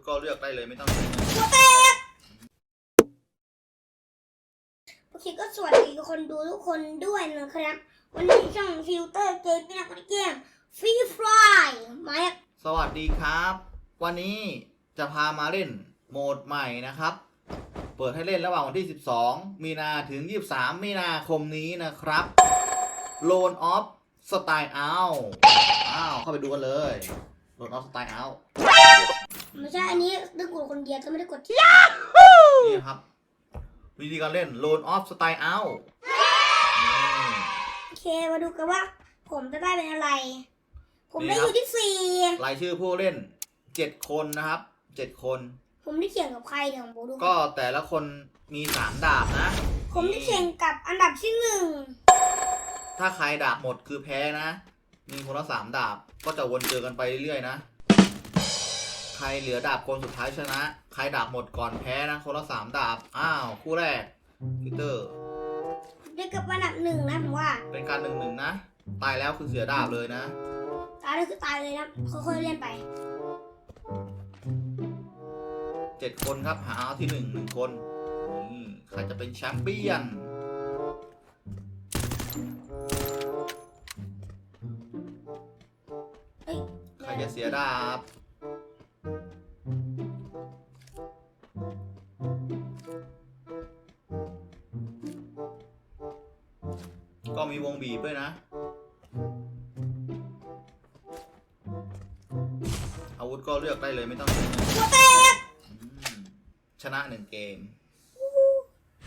ธก็เลือกได้เลยไม่ต้องใช้เงินหัวแตกโอเคก็สวัสดีคนดูทุกคนด้วยนะครับ วันนี้ช่องฟิลเตอร์เกมเป็นนักเกมฟรีไฟมาแล้วสวัสดีครับ วันนี้จะพามาเล่นโหมดใหม่นะครับ เปิดให้เล่นระหว่างวันที่ 12 มีนาถึง 23 มีนาคมนี้นะครับ Loan of Style Out อ้าว เข้าไปดูกันเลย Loan of Style Out ไม่ใช่อันนี้ได้กดคนเดียวจะไม่ได้กดที่นี่ครับ วิธีการเล่น Loan of Style Out นี่โอเคมาดูกันว่า ผมจะได้เป็นอะไร ผมนี่ได้ครับอยู่ที่สี่รายชื่อผู้เล่น7คนนะครับ7คน ผมได้เขียนกับใครเดี๋ยวผมดูก็แต่ละคนมี3ดาบนะ ผมได้เขียนกับอันดับที่หนึ่งถ้าใครดาบหมดคือแพ้นะ มีคนละสามดาบก็จะวนเจอกันไปเรื่อยๆนะใครเหลือดาบคนสุดท้ายชนะ ใครดาบหมดก่อนแพ้นะ คนละสามดาบ อ้าว คู่แรกพีเตอร์ได้กับอันดับหนึ่งนะผมว่า เป็นการหนึ่งหนึ่งนะ ตายแล้วคือเสียดาบเลยนะ ตายเลยคือตายเลยนะค่อยๆเล่นไปเจ็ดคนครับ หาเอาที่หนึ่งหนึ่งคนนี่ใครจะเป็นแชมเปี้ยนเอ้ยใครจะเสียดาบ ก็มีวงบีบด้วยนะ อาวุธก็เลือกได้เลยไม่ต้องใช้เงินหัวแตกอืมชนะหนึ่งเกม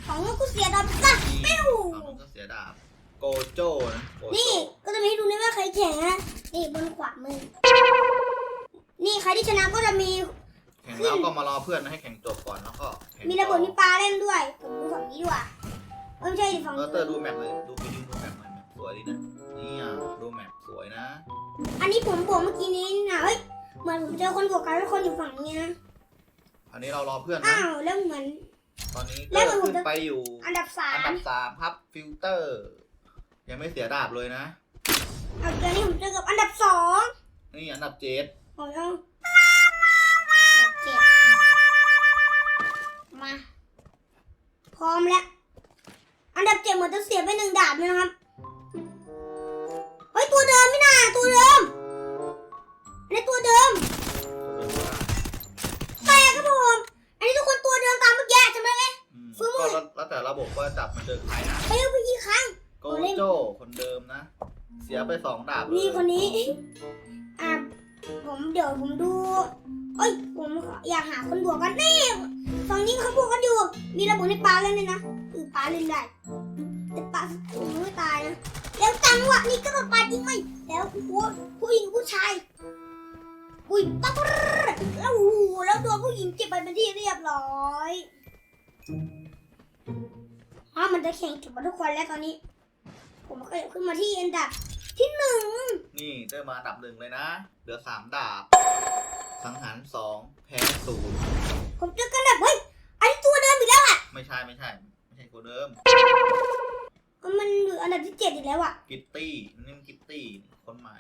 ของเรากูเสียดาวจ้ะนี่ปิ้วฝั่งนู้นก็เสียดาบ โกโจ้นะโกโจ้นี่ก็จะมีให้ดูนะว่าใครแข่งนะนี่บนขวามือ นี่ใครที่ชนะก็จะมี แข่งแล้วก็มารอเพื่อนให้แข่งจบก่อนแล้วก็แข่งมีระเบิดมีปลาเล่นด้วยผมดูฝั่งนี้ดีกว่าเอ้ยไม่ใช่ดิฝั่งเอนี้อเตอร์ดูแมปเลยดูไปดู วยดีนะนี่อะดูแมปสวยนะ อันนี้ผมบวกเมื่อกี้นี้นะเฮ้ยเหมือนผมเจอคนบวกกันแล้วคนอยู่ฝั่งนี้นะอันนี้เรารอเพื่อนนะอ้าวแล้วเหมือน ตอนนี้แล้เตอวร์มันขึ้นไปอยู่ อันดับสาอันมดับสามครับฟิลเตอร์ ยังไม่เสียดาบเลยนะเอาเจอนี่ผมเจอกับอันดับสองนี่อันดับเจ็ดโอ้ยเอาอันดับเจ็ดมา พร้อมแล้ว อันดับเจ็ดเหมือนจะเสียไปหนึ่งดาบเลยนะครับเฮ้ย ตัวเดิมไม่น่าตัวเดิมอันนี้ตัวเดิมแต่ครับผมอันนี้ทุกคนตัวเดิมตามเมื่อกี้จำได้ไหมอืมฟื้นก็แล้วแล้วแต่ระบบว่าจับมันเจอใครนะไปเอาไปอีกครั้ง โกโจ้คนเดิมนะ เสียไปสองดาบเลยนี่คนนี้ อะผมเดี๋ยวผมดูเอ้ยผมอยากหาคนบวกกันนี่ฝั่งนี้เขาบวกกันอยู่ มีระบบให้ปลาเล่นเลยนะอือปลาเล่นได้แต่ปลาผมไม่ตายนะแล้วจังหวะนี้ก็โดนปลาจริงไหม แล้วโอ้ผู้หญิงผู้ชายอุ้ยปั๊บแล้วโอ้แล้วตัวผู้หญิงเจ็บไปเป็นที่เรียบร้อยอ๋อมันจะแข่งจบมาทุกคนแล้วตอนนี้ ผมก็ขึ้นมาที่อันดับที่หนึ่งนี่เตอร์มาอันดับหนึ่งเลยนะ เหลือสามดาบ สังหารสองแพ้ศูนย์ผมเจอกันแบบเฮ้ยอันนี้ตัวเดิมอีกแล้วอะ ไม่ใช่ไม่ใช่ ไม่ใช่ตัวเดิม อยู่อันดับที่เจ็ดอีกแล้วอะกิตตี้นี่มันกิตตี้คนใหม่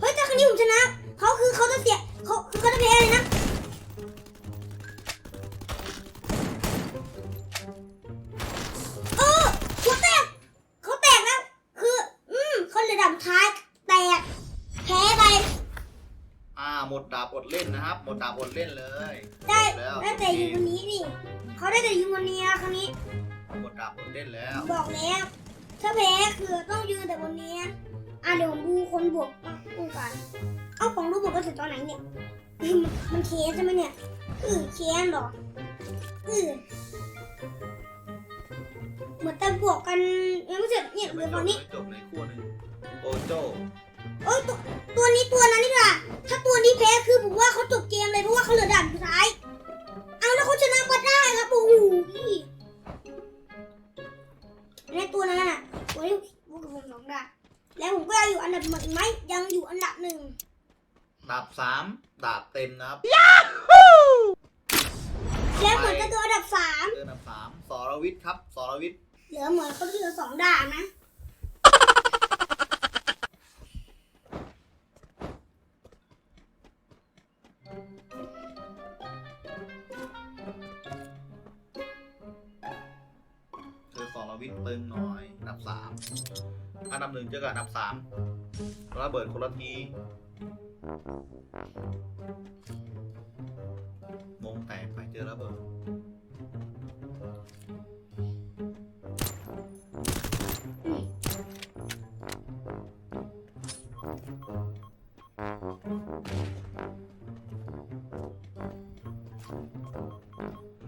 เฮ้ยแต่ครั้งนี้ผมชนะเขาคือเขาจะเสียเขาคือเขาจะแพ้เลยนะ หมดดาบอดเล่นนะครับ หมดดาบอดเล่นเลยได้จบแล้วได้แต่อยู่คนนี้นี่เขาได้แต่อยู่คนนี้นะครั้งนี้ หมดดาบอดเล่นแล้ว บอกแล้วถ้าแพ้คือต้องยืนแต่บนนี้นะอะเดี๋ยวผมดูคนบวกดูกันเอ้าของรูปบวกก็ถึงตอนไหนเนี่ยเอ้ยมันมันเคสใช่ไหมเนี่ยอือเคสเหรออือเหมือนแต่บวกกันยังไม่เสร็จเนี่ยเหลืไม่อจตอบนนี้ไม่จบในคู่หนึ่งโกโจ เอ้ยตัวตัวนี้ตัวนั้นนี่ล่ะถ้าตัวนี้แพ้คือผมว่าเขาจบเกมเลยเพราะว่าเขาเหลือด่านสุดท้าย เอาแล้วเขาชนะมาได้ครับโอ้โหพี่ในตัวนั้นน่ะตัวที่บวกกับผมสองด่านแล้วผมก็ยังอยู่อันดับหนึ่งไหมยังอยู่อันดับหนึ่งดาบสามดาบเต็มนะครับแล้วเหมือนจะตัวอันดับสามเจออันดับสามสรวิทย์ครับสรวิทย์เหลือเหมือนเขาเหลือสองด่านนะ วิกตึงหน่อยอันดับสามอันดับหนึ่งเจอกับอันดับสามระเบิดคนละทีมงแตกไปเจอระเบิด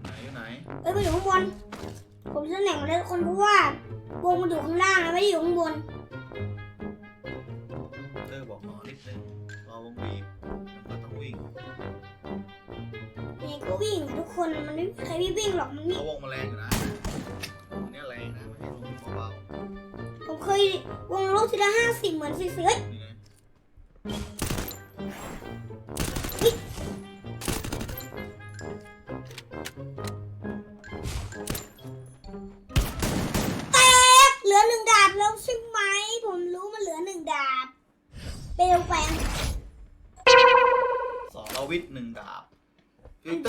ไหนอยู่ไหนเอ้ยมันอยู่ข้างบน คนเพราะว่าวงมันอยู่ข้างล่างนะไม่ได้อยู่ข้างบน เตอร์บอกรอนิดนึงรอวงบีบมันก็ต้องวิ่งยังไงก็วิ่งอะทุกคนมันไม่มีใครไม่วิ่งหรอกมันมีเพราะวงมันแรงอยู่นะวงเนี้ยแรงนะไม่ใช่วงเบาผมเคยวงโลกทีละห้าสิบเหมือนเสือๆนี่นะ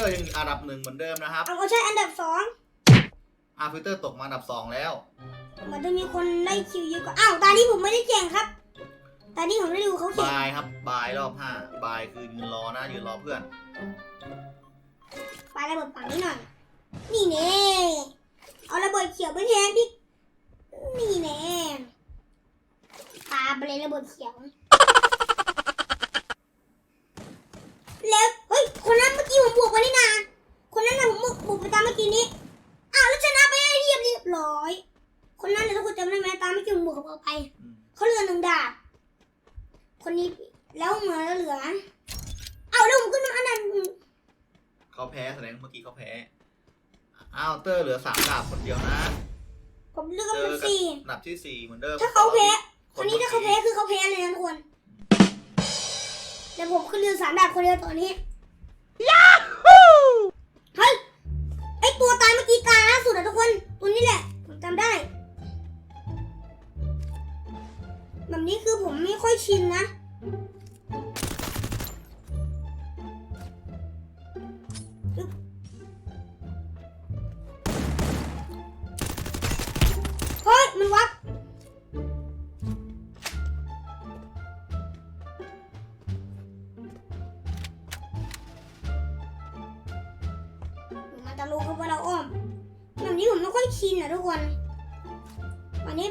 อร์ยังอันดับหนึ่งเหมือนเดิมนะครับเอาเขาใช่อันดับสองอาฟิลเตอร์ตกมาอันดับสองแล้วเหมันจะมีคนได้คิวเยอะกว่าอ้าวตานี้ผมไม่ได้แข่งครับ ตานี้ผมได้ดูเขาแข่งบายครับบายรอบห้าบายคือยืนรอนะยืนรอเพื่อนปาระเบิดฝั่งนี้หน่อย นี่แน่เอาระเบิดเขียวไปแทนพี่นี่แน่ปาไปเลยระเบิดเขียวแล้ว เฮ้ย คนนั้นเมื่อกี้ ผมบวกไปนี่นาคนนั้นนะผมบวกบวกไปตามเมื่อกี้นี้อ้าวแล้วชนะไปได้เรียบเรียบร้อย คนนั้นเนี่ยถ้าคุณจำได้ไหมตามเมื่อกี้ผมบวกกับเขาไปอืมเขาเหลือหนึ่งดาบคนนี้แล้วเหมือนเหลือเอาแล้วผมขึ้นมาอันนั้นเขาแพ้แสดงเมื่อกี้เขาแพ้อ้าวเตอร์เหลือสามดาบคนเดียวนะผมเลือกกัเจนเป็อนกับสี่อันดับที่สี่เหมือนเดิมถ้าเขาแพ้คคนนนี้ถ้าเขาแพ้คือเขาแพ้เลยนะทุกคนแต่ผมขึ้นเรือสามดาบคนเดียวตอนนี้ ยาฮูเฮ้ยไอตัวตายเมื่อกี้ตายล่าสุดอะทุกคน ตัวนี้แหละผมจำได้ แบบนี้คือผมไม่ค่อยชินนะเ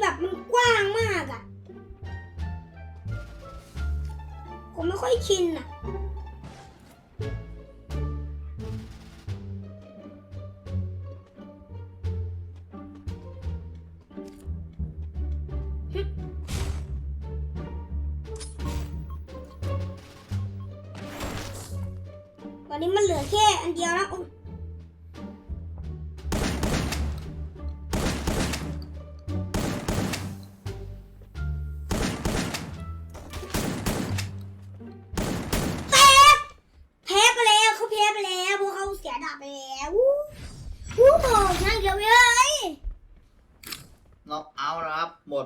แบบมันกว้างมากอะผมไม่ค่อยชินอะวันนี้มันเหลือแค่อันเดียวแล้ว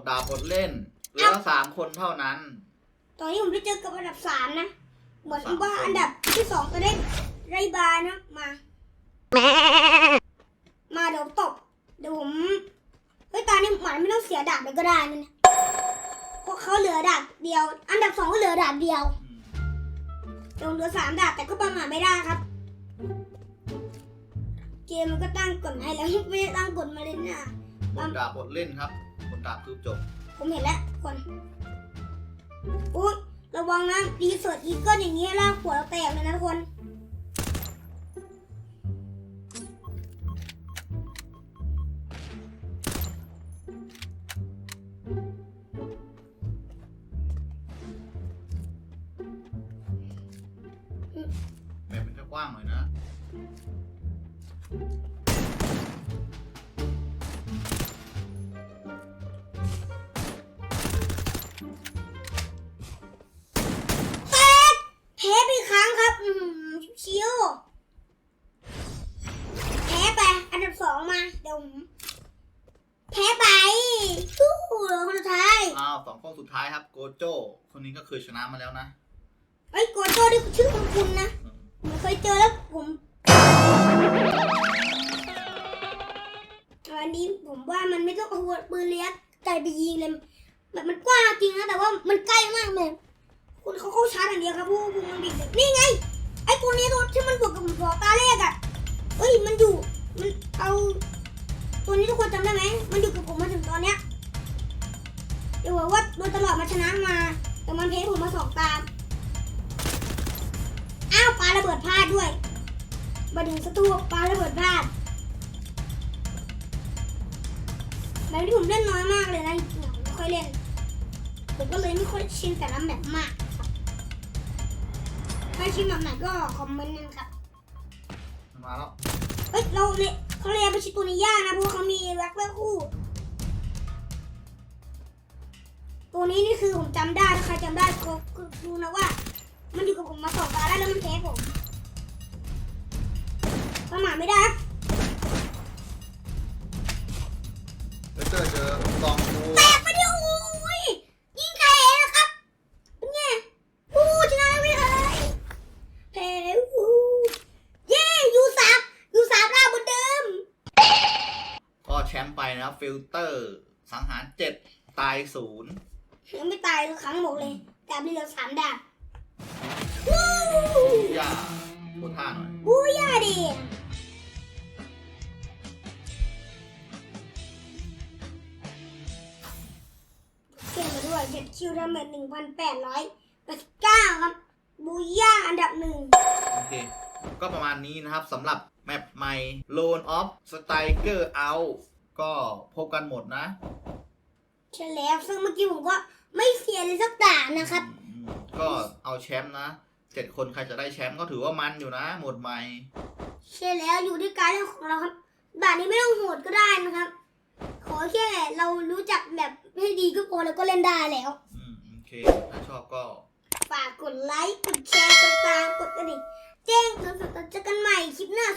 ดดาบหมดเล่นเหลือสามคนเท่านั้น ตอนนี้ผมไปเจอกับอันดับสามนะเหมือนสามว่าคนอันดับที่สองจะได้ไรบาร์นะมา มาเดี๋ยวตบเดี๋ยวผมเฮ้ยตานี่หมันไม่ต้องเสียดาบเลยก็ได้นะเนี่ยเพราะเขาเหลือดาบเดียว อันดับสองก็เหลือดาบเดียวอืมเดี๋ยวผมเหลือสามดาบแต่ก็ประมาทไม่ได้ครับ เกมมันก็ตั้งกฎให้แล้วไม่ได้ตั้งกฎมาเลยนะหมดดาบหมดเล่นครับหม ดดาบคือจบ ผมเห็นแล้วคนอุ้ยระวังนะรีเสิร์ชอีเกิลอย่างเงี้ยลากหัวเราแตกเลยนะทุกคนแบบมันจะกว้างหน่อยนะ สองคนสุดท้ายครับโกโจ้คนนี้ก็เคยชนะมาแล้วนะไอ้ยโกโจ้ที่ชื่อคุณคุณนะอืมผมเคยเจอแล้วผมเอันนี้ผมว่ามันไม่ต้องเอาปืนระยะไกลไปยิงเลยแบบมันกว้างจริงนะแต่ว่ามันใกล้มากเลยคุณเขาเข้าชาร์จอย่างเดียวครับพวกพวกมันบิดเลยนี่ไง ไอ้ตัวนี้ตัวที่มันบวกกับผมหัวตาแรกอะเอ้ยมันอยู่มันเอา ตัวนี้ทุกคนจำได้ไหมมันอยู่กับผมมาถึงตอนเนี้ยเดี๋ยวบอกว่าโดยตลอดมันชนะมา แต่มันเพผมมาสองตามอ้าวปาระเบิดพลาดด้วยมาถึงสตูปาระเบิดพลาดแบบที่ผมเล่นน้อยมากเลยนะจริงๆผมไม่ค่อยเล่นผมก็เลยไม่ค่อยชินแต่ละแบบมากครับถ้าชินแบบไหนก็คอมเมนต์กันครับมาแล้วเอ้ยเราเนี่ยเขาเรียกไปชิตัวนี้ยากนะเพราะว่าเขามีแว็กเวอร์คู่ ตัวนี้นี่คือผมจำได้ถ้าใครจำได้ก็ก็ดูนะว่า มันอยู่กับผมมาสองตาแล้วแล้วมันแพ้ผมประมาทไม่ได้ครับเวสเตอร์เจอซองดูแตกไปดิโอ้ยยิงใครนะครับเป็นไงโอ้ชนะไม่เลยแพ้โอ้เย้ยูสามยูสามเราเหมือนเดิม ก็แชมป์ไปนะครับฟิลเตอร์ สังหารเจ็ดตายศูนย์ ยังไม่ตายสักครั้งบอกเลยดาบนี่เหลือสามดาบวู้ย่าพูดท่าหน่อยบูย่าดิเก่งมาด้วยเจ็ดคิวดาเมจหนึ่งพันแปดร้อยแปดสิบเก้าครับ บูย่าอันดับหนึ่ง โอเค ก็ประมาณนี้นะครับสำหรับแมปใหม่ Lone of Striker Out ก็พบกันหมดนะ ใช่แล้วซึ่งเมื่อกี้ผมก็ไม่เสียเลยสักด่านนะครับ อืมก็เอาแชมป์นะเจ็ดคนใครจะได้แชมป์ก็ถือว่ามันอยู่นะหมดใหม่ ใช่แล้วอยู่ที่การเล่นของเราครับด่านนี้ไม่ต้องโหดก็ได้นะครับ ขอแค่เรารู้จักแบบให้ดีก็พอแล้วก็เล่นได้แล้ว อืมโอเค ถ้าชอบก็ ฝากกดไลค์ กดแชร์ กดตาม กดกระดิ่งแจ้งเตือนสดเจอกันใหม่คลิปหน้า